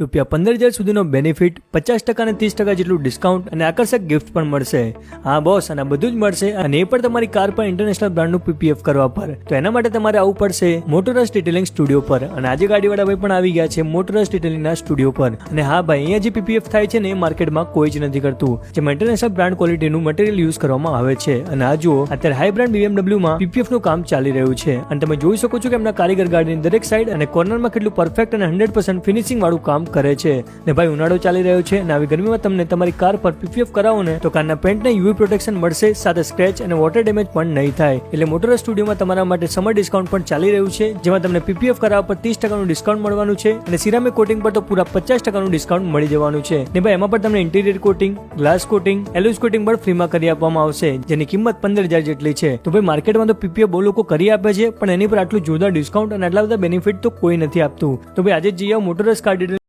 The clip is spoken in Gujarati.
રૂપિયા પંદર હજાર સુધીનો બેનિફિટ પચાસ ટકા અને ત્રીસ ટકા જેટલું ડિસ્કાઉન્ટ અને આકર્ષક ગિફ્ટ પણ મળશે. હા બોસ અને બધું જ મળશે અને એ પણ તમારી કાર પર ઇન્ટરનેશનલ બ્રાન્ડનું પીપીએફ કરવા પર. તો એના માટે તમારે આવવું પડશે મોટોરસ ડિટેલિંગ સ્ટુડિયો પર. અને આજે ગાડીવાળા ભાઈ પણ આવી ગયા છે મોટોરસ ડિટેલિંગના સ્ટુડિયો પર. અને હા, ભાઈ, અહીંયા જે પીપીએફ થાય છે ને એ માર્કેટમાં કોઈ જ નથી કરતું. જેમાં ઇન્ટરનેશનલ બ્રાન્ડ ક્વોલિટીનું મટીરિયલ યુઝ કરવામાં આવે છે. અને આ જુઓ, અત્યારે હાઈ બ્રાન્ડ બીએમડબ્લ્યુમાં પીપીએફનું કામ ચાલી રહ્યું છે. અને તમે જોઈ શકો છો કે એમના કારીગર ગાડીની દરેક સાઈડ અને કોર્નરમાં કેટલું પરફેક્ટ અને હંડ્રેડ પર્સન્ટ ફિનિશિંગ વાળું કામ કરે છે. ને ભાઈ, ઉનાળો ચાલી રહ્યો છે અને આવી ગરમીમાં તમને તમારી કાર પર પીપીએફ કરાવો ને તો કારના પેન્ટને યુવી પ્રોટેક્શન મળશે, સાથે સ્ક્રેચ અને વોટર ડેમેજ પણ નહીં થાય. એટલે મોટર સ્ટુડિયોમાં તમારા માટે સમર ડિસ્કાઉન્ટ પણ ચાલી રહ્યું છે, જેમાં તમને પીપીએફ કરાવવા પર ત્રીસ ટકાનું ડિસ્કાઉન્ટ મળવાનું છે અને સિરામિક કોટિંગ પર તો પૂરા પચાસ ટકાનું ડિસ્કાઉન્ટ મળી જવાનું છે. ને ભાઈ, એમાં પણ તમને interior coating, glass coating alloys coating પણ ફ્રીમાં કરી આપવામાં આવશે, જેની કિંમત પંદર હજાર જેટલી છે. તો ભાઈ, માર્કેટમાં તો પીપીએફ બહુ લોકો કરી આપે છે, પણ એની પર આટલું જોરદાર ડિસ્કાઉન્ટ અને આટલા બધા બેનિફિટ તો કોઈ નથી આપતું. તો ભાઈ, આજે જ જઈ કાર્ડ મોટરસ કાર